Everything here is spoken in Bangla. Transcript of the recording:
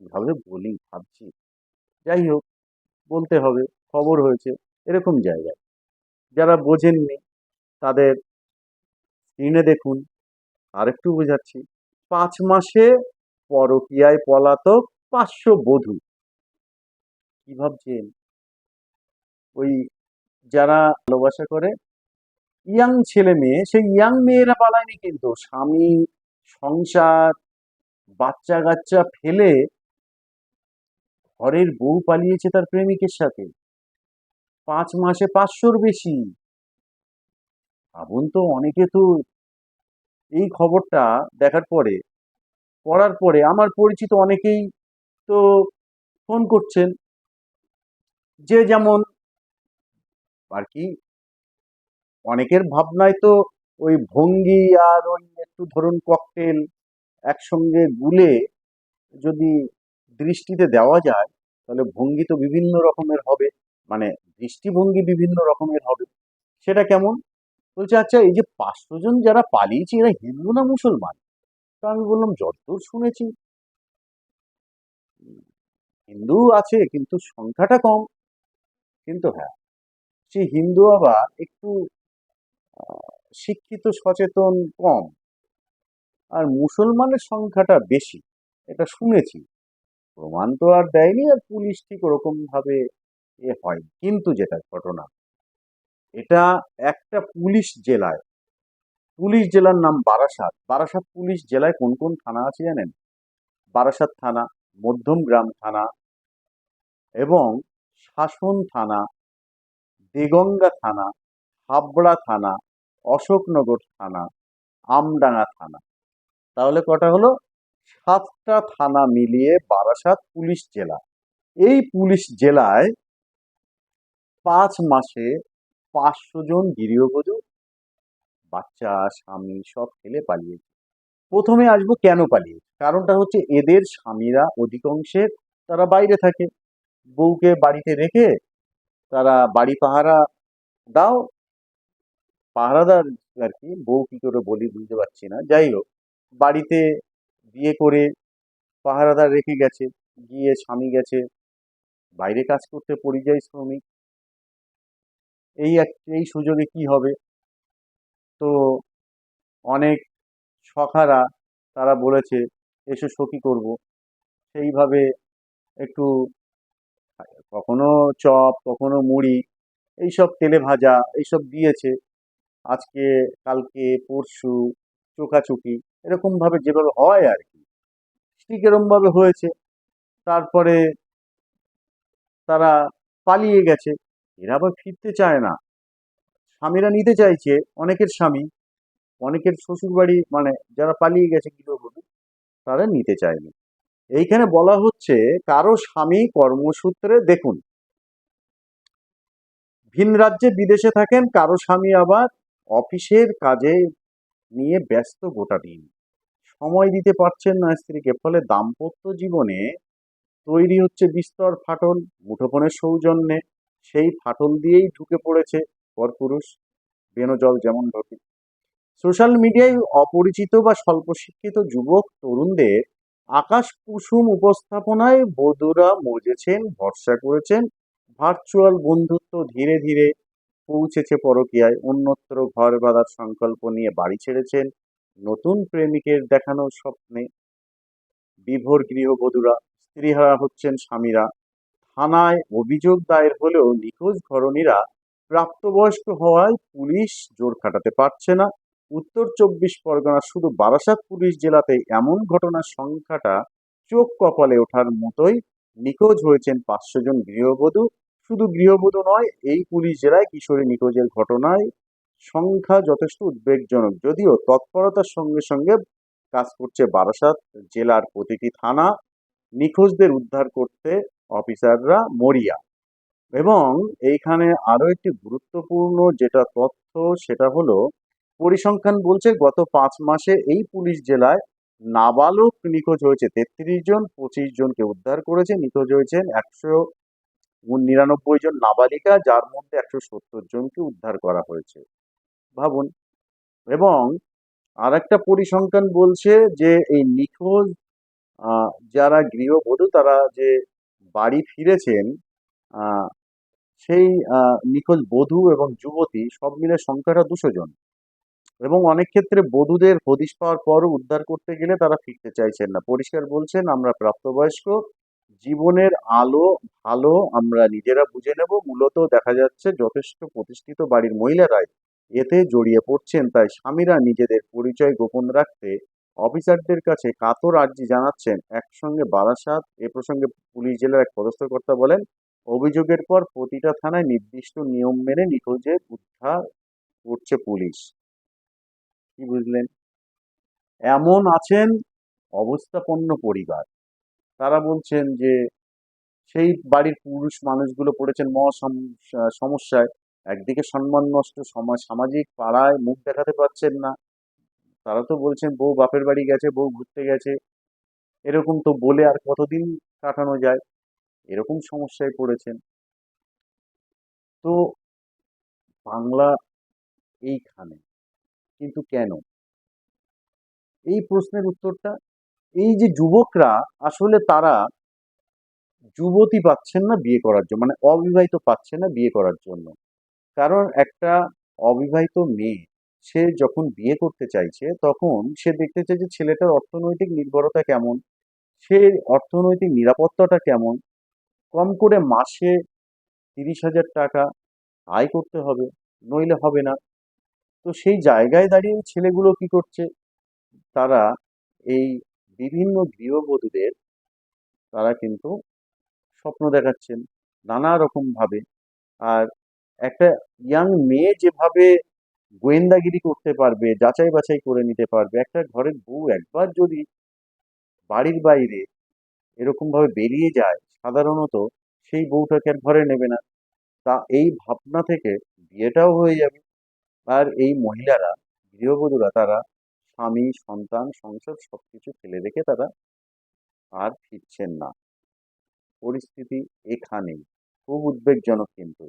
কীভাবে বলি, ভাবছি। যাই হোক, বলতে হবে, খবর হয়েছে, এরকম জায়গায়। যারা বোঝেননি, তাদের স্ক্রিনে দেখুন, আরেকটু বোঝাচ্ছি। পাঁচ মাসে পরকীয়ায় পলাতক পাঁচশো বধূ। কি ভাবছেন? ওই যারা ভালোবাসা করে, ইয়াং ছেলে মেয়ে, সেই ইয়াং মেয়েরা পালায়নি কিন্তু। স্বামী, সংসার বাচ্চা কাচ্চা ফেলে ঘরের বউ পালিয়েছে তার প্রেমিকের সাথে। পাঁচ মাসে পাঁচশোর বেশি। ভাবুন তো, অনেকে তো এই খবরটা দেখার পরে, পড়ার পরে, আমার পরিচিত অনেকেই তো ফোন করছেন। যে যেমন, আর কি, অনেকের ভাবনায় তো ওই ভঙ্গি আর ওই একটু ধরুন ককটেল একসঙ্গে গুলে যদি দৃষ্টিতে দেওয়া যায়, তাহলে ভঙ্গি তো বিভিন্ন রকমের হবে মানে দৃষ্টিভঙ্গি বিভিন্ন রকমের হবে। সেটা কেমন? বলছে আচ্ছা এই যে পাঁচশো জন যারা পালিয়েছে, এরা হিন্দু না মুসলমান? তো আমি বললাম, যতদূর শুনেছি। হিন্দু আছে, কিন্তু সংখ্যাটা কম। কিন্তু হ্যাঁ সে হিন্দু আবার একটু শিক্ষিত, সচেতন, কম। আর মুসলমানের সংখ্যাটা বেশি, এটা শুনেছি। প্রমাণ তো আর দেয়নি আর পুলিশ ঠিক ওরকম ভাবে এ হয় কিন্তু যেটা ঘটনা, এটা একটা পুলিশ জেলায়, পুলিশ জেলার নাম বারাসাত। বারাসাত পুলিশ জেলায় কোন কোন থানা আছে জানেন? বারাসাত থানা, মধ্যমগ্রাম থানা এবং শাসন থানা, দেগঙ্গা থানা, হাবড়া থানা, অশোকনগর থানা, আমডাঙ্গা থানা। তাহলে কটা হলো? সাতটা থানা মিলিয়ে বারাসাত পুলিশ জেলা। এই পুলিশ জেলায় পাঁচ মাসে পাঁচশো জন গৃহবধূ, বাচ্চা, স্বামী সব ফেলে পালিয়েছে। প্রথমে আসব কেন পালিয়েছে? কারণটা হচ্ছে এদের স্বামীরা অধিকাংশের তারা বাইরে থাকে। বউকে বাড়িতে রেখে তারা বাড়ি পাহারা দাও। পাহারাদার আর কি, বউ কি করে বলি বুঝতে পারছি না। যাই হোক, বাড়িতে বিয়ে করে পাহারাদার রেখে গেছে, গিয়ে স্বামী গেছে, বাইরে কাজ করতে পরিযায়ী শ্রমিক। এই এক, এই সুযোগে কি হবে? তো অনেক সখারা তারা বলেছে, এসো সখী করব। সেইভাবে একটু কখনো চপ, কখনো মুড়ি, এইসব তেলে ভাজা, এইসব দিয়েছে। আজকে, কালকে, পরশু চোখাচুকি এরকমভাবে যেভাবে হয় আর কি। ঠিক এরমভাবে হয়েছে। তারপরে তারা পালিয়ে গেছে। এরা আবার ফিরতে চায় না। স্বামীরা নিতে চাইছে, অনেকের স্বামী, অনেকের শ্বশুরবাড়ি মানে যারা পালিয়ে গেছে গৃহবধূ, তারা নিতে চায়নি এইখানে বলা হচ্ছে, কারও স্বামী কর্মসূত্রে দেখুন, ভিন রাজ্যে বিদেশে থাকেন, কারও স্বামী আবার অফিসের কাজে নিয়ে ব্যস্ত গোটা দিন। সময় দিতে পারছেন না স্ত্রীকে, ফলে দাম্পত্য জীবনে তৈরি হচ্ছে বিস্তর ফাটল, মুঠোফোনের সৌজন্যে সেই ফাটল দিয়েই ঢুকে পড়েছে পরপুরুষ বেনজল যেমন ঢোকে সোশ্যাল মিডিয়ায় অপরিচিত বা স্বল্প শিক্ষিত যুবক, তরুণদের আকাশ কুসুম উপস্থাপনায় বধূরা মজেছেন, ভরসা করেছেন, ভার্চুয়াল বন্ধুত্ব ধীরে ধীরে পৌঁছেছে পরকীয়ায়, অন্যত্র ঘর বাঁধার সংকল্প নিয়ে বাড়ি ছেড়েছেন নতুন প্রেমিকের দেখানো স্বপ্নে বিভোর গৃহবধূরা, স্ত্রীহারা হচ্ছেন স্বামীরা। থানায় অভিযোগ দায়ের হলেও নিখোঁজ ঘরণীরা প্রাপ্তবয়স্ক হওয়ায় পুলিশ জোর খাটাতে পারছে না। উত্তর চব্বিশ পরগনা শুধু বারাসাত পুলিশ জেলাতে এমন ঘটনার সংখ্যাটা চোখ কপালে ওঠার মতোই নিখোঁজ হয়েছেন পাঁচশো জন গৃহবধূ। শুধু গৃহবধূ নয়, এই পুলিশ জেলায় কিশোরী নিখোঁজের ঘটনায় সংখ্যা যথেষ্ট উদ্বেগজনক। যদিও তৎপরতার সঙ্গে সঙ্গে কাজ করছে বারাসাত জেলার প্রতিটি থানা, নিখোঁজদের উদ্ধার করতে অফিসাররা মরিয়া। এবং এইখানে আরও একটি গুরুত্বপূর্ণ যেটা তথ্য, সেটা হলো, পরিসংখ্যান বলছে গত পাঁচ মাসে এই পুলিশ জেলায় নাবালক নিখোঁজ হয়েছে। তেত্রিশ জন, পঁচিশ জনকে উদ্ধার করেছে, নিখোঁজ হয়েছেন একশো নিরানব্বই জন নাবালিকা, যার মধ্যে একশো সত্তর জনকে উদ্ধার করা হয়েছে। ভাবুন। এবং আর একটা পরিসংখ্যান বলছে যে, এই নিখোঁজ যারা গৃহবধূ, তারা যে বাড়ি ফিরেছেন সেই নিখোঁজ বধূ এবং যুবতী সব মিলে সংখ্যাটা দুশো জন। এবং অনেক ক্ষেত্রে বধূদের হদিশ পাওয়ার পরও উদ্ধার করতে গেলে তারা ফিরতে চাইছেন না। পরিষ্কার বলছেন, আমরা প্রাপ্তবয়স্ক, জীবনের আলো ভালো, আমরা নিজেরা বুঝে নেব। মূলত দেখা যাচ্ছে, যথেষ্ট প্রতিষ্ঠিত বাড়ির মহিলারাই এতে জড়িয়ে পড়ছেন তাই স্বামীরা নিজেদের পরিচয় গোপন রাখতে অফিসারদের কাছে কাতর আর্জি জানাচ্ছেন। একসঙ্গে বারাসাত এ প্রসঙ্গে পুলিশ জেলার এক পদস্থকর্তা বলেন, অভিযোগের পর প্রতিটা থানায় নির্দিষ্ট নিয়ম মেনে নিখোঁজে উদ্ধার করছে পুলিশ। কি বুঝলেন? এমন আছেন অবস্থাপন্ন পরিবার। তারা বলছেন যে, সেই বাড়ির পুরুষ মানুষগুলো পড়েছেন মহা সম- সমস্যায়। একদিকে সম্মান নষ্ট সমাজ সামাজিক পাড়ায় মুখ দেখাতে পারছেন না। তারা তো বলছেন, বউ বাপের বাড়ি গেছে, বউ ঘুরতে গেছে। এরকম তো বলে আর কতদিন কাটানো যায়? এরকম সমস্যায় পড়েছেন। তো বাংলা এইখানে, কিন্তু কেন? এই প্রশ্নের উত্তরটা, এই যে যুবকরা, আসলে তারা যুবতী পাচ্ছেন না বিয়ে করার জন্য মানে অবিবাহিত পাচ্ছে না বিয়ে করার জন্য। কারণ একটা অবিবাহিত মেয়ে, সে যখন বিয়ে করতে চাইছে, তখন সে দেখতে চায় যে ছেলেটার অর্থনৈতিক নির্ভরতা কেমন, সে অর্থনৈতিক নিরাপত্তাটা কেমন, কম করে মাসে তিরিশ হাজার টাকা আয় করতে হবে, নইলে হবে না। তো সেই জায়গায় দাঁড়িয়ে ছেলেগুলো কি করছে? তারা এই বিভিন্ন গৃহবধূদের, তারা কিন্তু স্বপ্ন দেখাচ্ছেন নানা রকম ভাবে। আর একটা ইয়াং মেয়ে যেভাবে গোয়েন্দাগিরি করতে পারবে, যাচাই বাছাই করে নিতে পারবে, একটা ঘরের বউ একবার যদি বাড়ির বাইরে এরকম ভাবে বেরিয়ে যায় সাধারণত, সেই বউটাকে আর ঘরে নেবে না। তা এই ভাবনা থেকে বিয়েটাও হয়ে যাবে। আর এই মহিলারা, গৃহবধূরা, তারা স্বামী, সন্তান, সংসার সব কিছু ফেলে রেখে তারা আর ফিরছেন না। পরিস্থিতি এখানেই। খুব উদ্বেগজনক কিন্তু।